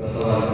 That's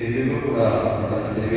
ఎందుకు కూడా సేవ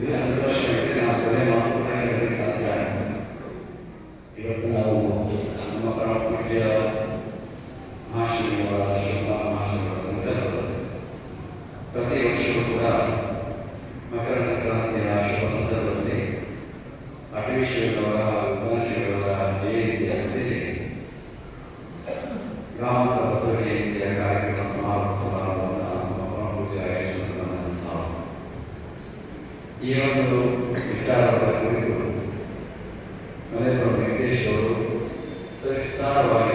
Deus. ಈ ಒಂದು ವಿಚಾರವನ್ನು ಕುರಿತು ಮನೆಯವರು ವೆಂಕಟೇಶ್ ಅವರು ಸವಿಸ್ತಾರವಾಗಿ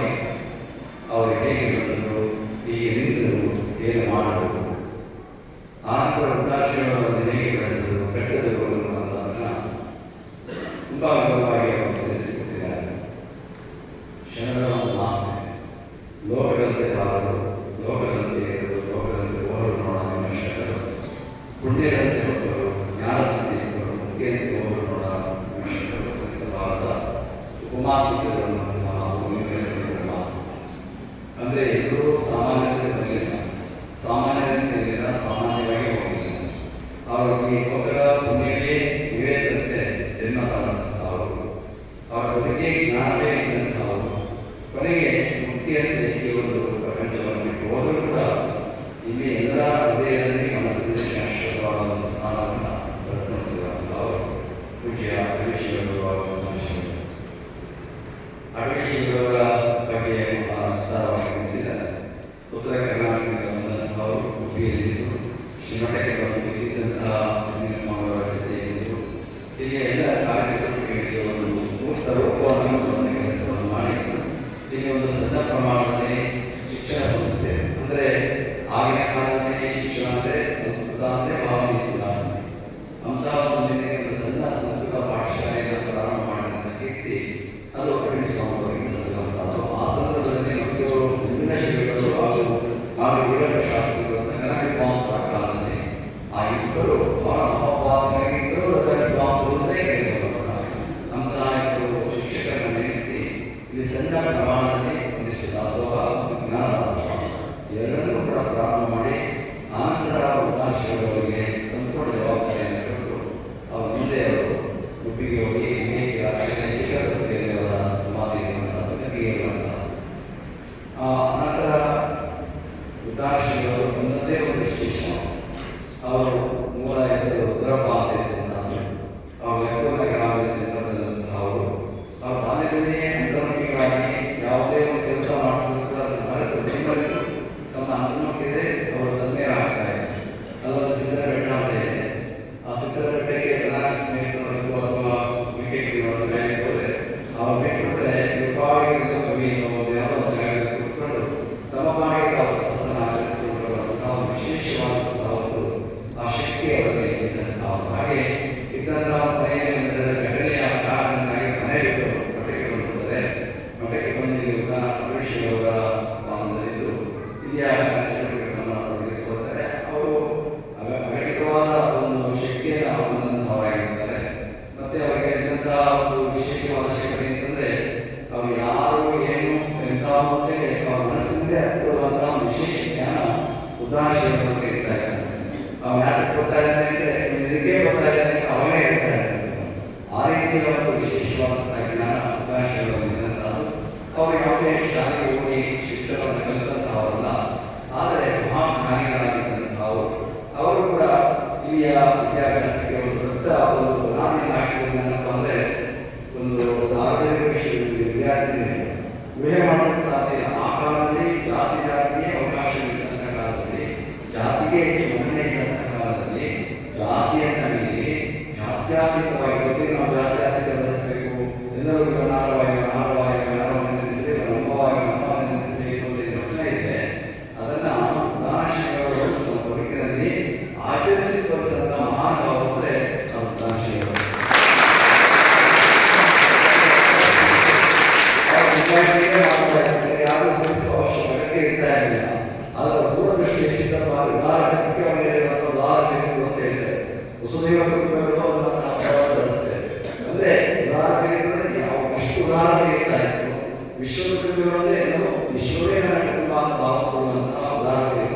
ಸುಲಭವಾಗಿ ಉದಾಹರಣೆಗಳನ್ನು ಅವರು ಯಾವುದೇ ಶಾಲೆಗೆ ಹೋಗಿ ಶಿಕ್ಷಣವನ್ನು ವಿಶ್ವವಿದ್ಯಾಲಯಗಳು ವಿಶ್ವವೇ ನನಗೆ ಕುಟುಂಬ ಅಂತ ಉದಾಹರಣೆ.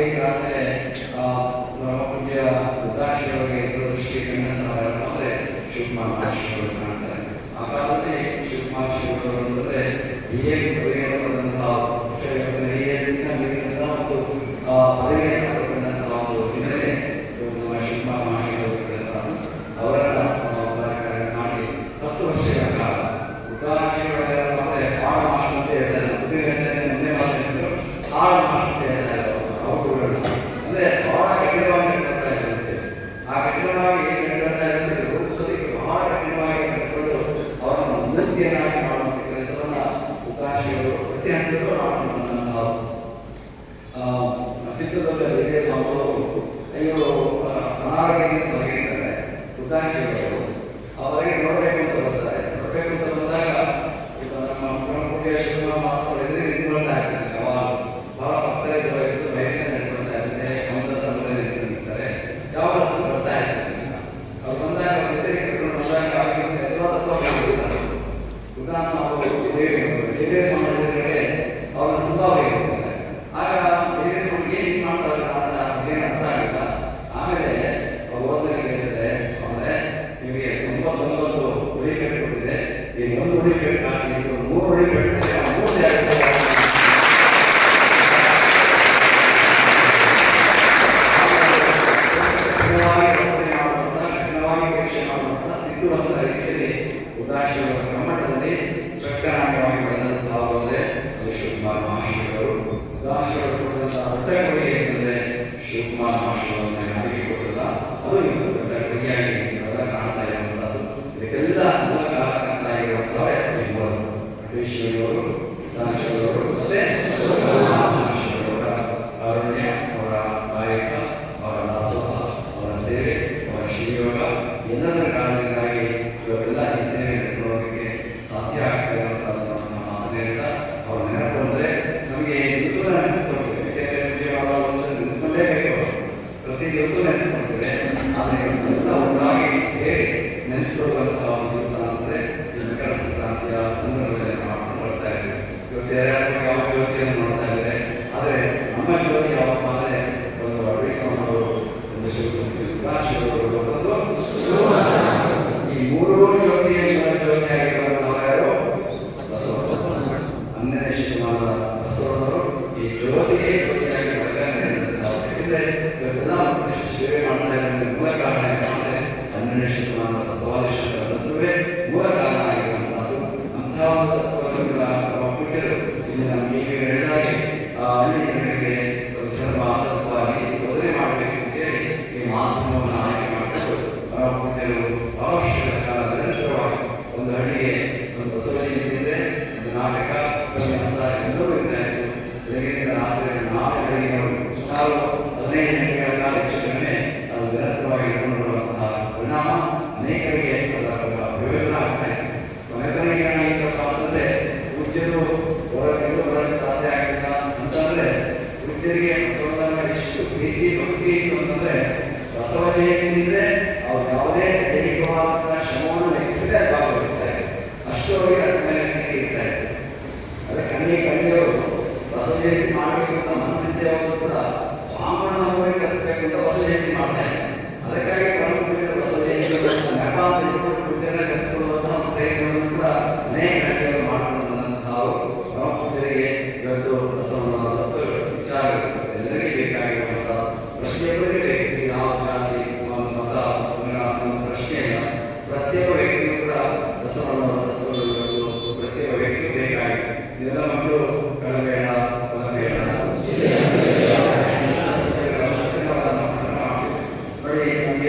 entrega আমাদের de chorou, está chorando. nossas lojas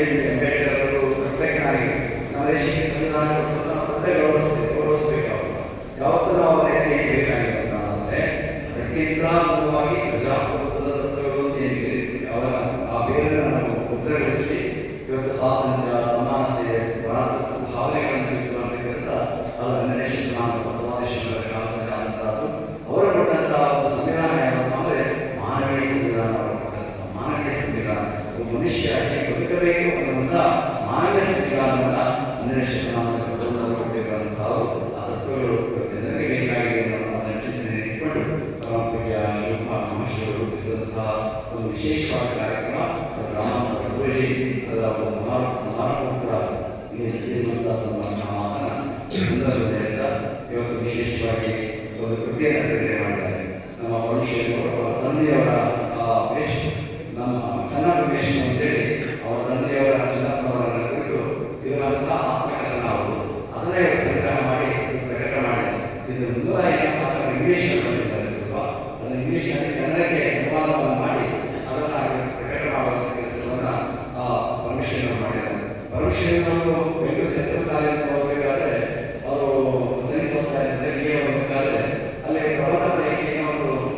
ಕೇಳಿದ್ದೇವೆ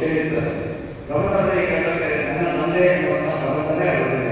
ಅವರು ಕೇಳಿರ್ತಾರೆ ಪ್ರಬಂಧ ಪರೀಕ್ಷೆ ಕೇಳಬೇಕಾದ್ರೆ ನನ್ನ ತಂದೆ ಪ್ರಬಂಧನೇ ಬರೆದಿದ್ದಾರೆ